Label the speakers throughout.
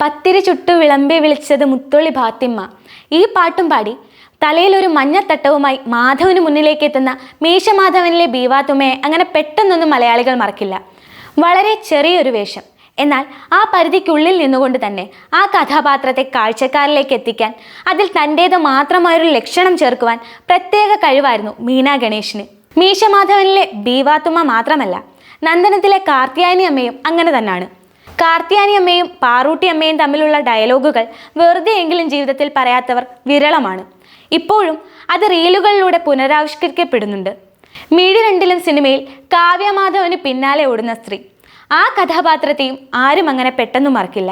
Speaker 1: പത്തിരി ചുട്ടു വിളമ്പി വിളിച്ചത് മുത്തൊളി ഭാത്തിമ്മ. ഈ പാട്ടും പാടി തലയിലൊരു മഞ്ഞത്തട്ടവുമായി മാധവന് മുന്നിലേക്ക് എത്തുന്ന മീശമാധവനിലെ ബീവാത്തുമ്മയെ അങ്ങനെ പെട്ടെന്നൊന്നും മലയാളികൾ മറക്കില്ല. വളരെ ചെറിയൊരു വേഷം. എന്നാൽ ആ പരിധിക്കുള്ളിൽ നിന്നുകൊണ്ട് തന്നെ ആ കഥാപാത്രത്തെ കാഴ്ചക്കാരിലേക്ക് എത്തിക്കാൻ അതിൽ തന്റേത് മാത്രമായൊരു ലക്ഷണം ചേർക്കുവാൻ പ്രത്യേക കഴിവായിരുന്നു മീന ഗണേഷിന്. മീശമാധവനിലെ ബീവാത്തുമ്മ മാത്രമല്ല നന്ദനത്തിലെ കാർത്തിയാനി അമ്മയും അങ്ങനെ തന്നെയാണ് കാർത്തിയാനി അമ്മയും പാറൂട്ടി അമ്മയും തമ്മിലുള്ള ഡയലോഗുകൾ വെറുതെ എങ്കിലും ജീവിതത്തിൽ പറയാത്തവർ വിരളമാണ്. ഇപ്പോഴും അത് റീലുകളിലൂടെ പുനരാവിഷ്കരിക്കപ്പെടുന്നുണ്ട്. മീഡി രണ്ടിലും സിനിമയിൽ കാവ്യമാധവന് പിന്നാലെ ഓടുന്ന സ്ത്രീ. ആ കഥാപാത്രത്തെയും ആരും അങ്ങനെ പെട്ടെന്ന് മറക്കില്ല.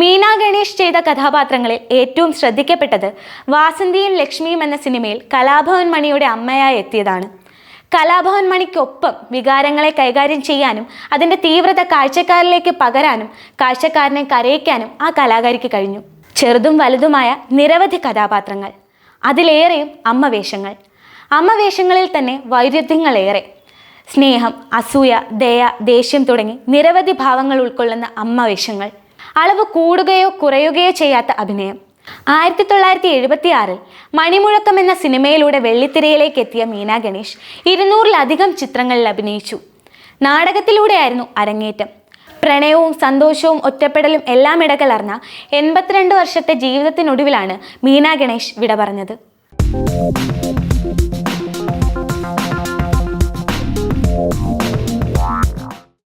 Speaker 1: മീനാ ഗണേഷ് ചെയ്ത കഥാപാത്രങ്ങളിൽ ഏറ്റവും ശ്രദ്ധിക്കപ്പെട്ടത് വാസന്തിയും ലക്ഷ്മിയും എന്ന സിനിമയിൽ കലാഭവൻ മണിയുടെ അമ്മയായി എത്തിയതാണ്. കലാഭവൻ മണിക്കൊപ്പം വികാരങ്ങളെ കൈകാര്യം ചെയ്യാനും അതിന്റെ തീവ്രത കാഴ്ചക്കാരിലേക്ക് പകരാനും കാഴ്ചക്കാരനെ കരയിക്കാനും ആ കലാകാരിക്ക് കഴിഞ്ഞു. ചെറുതും വലുതുമായ നിരവധി കഥാപാത്രങ്ങൾ അതിലേറെയും അമ്മവേഷങ്ങൾ. അമ്മവേഷങ്ങളിൽ അമ്മ വേഷങ്ങളിൽ തന്നെ വൈരുദ്ധ്യങ്ങളേറെ. സ്നേഹം അസൂയ ദയ ദേഷ്യം തുടങ്ങി നിരവധി ഭാവങ്ങൾ ഉൾക്കൊള്ളുന്ന അമ്മവേഷങ്ങൾ. അളവ് കൂടുകയോ കുറയുകയോ ചെയ്യാത്ത അഭിനയം. ആയിരത്തി തൊള്ളായിരത്തി എഴുപത്തി ആറിൽ മണിമുഴക്കം എന്ന സിനിമയിലൂടെ വെള്ളിത്തിരയിലേക്ക് എത്തിയ മീന ഗണേഷ് ഇരുന്നൂറിലധികം ചിത്രങ്ങളിൽ അഭിനയിച്ചു. നാടകത്തിലൂടെയായിരുന്നു അരങ്ങേറ്റം. പ്രണയവും സന്തോഷവും ഒറ്റപ്പെടലും എല്ലാം ഇടകലർന്ന എൺപത്തിരണ്ട് വർഷത്തെ ജീവിതത്തിനൊടുവിലാണ് മീന ഗണേഷ് വിട പറഞ്ഞത്.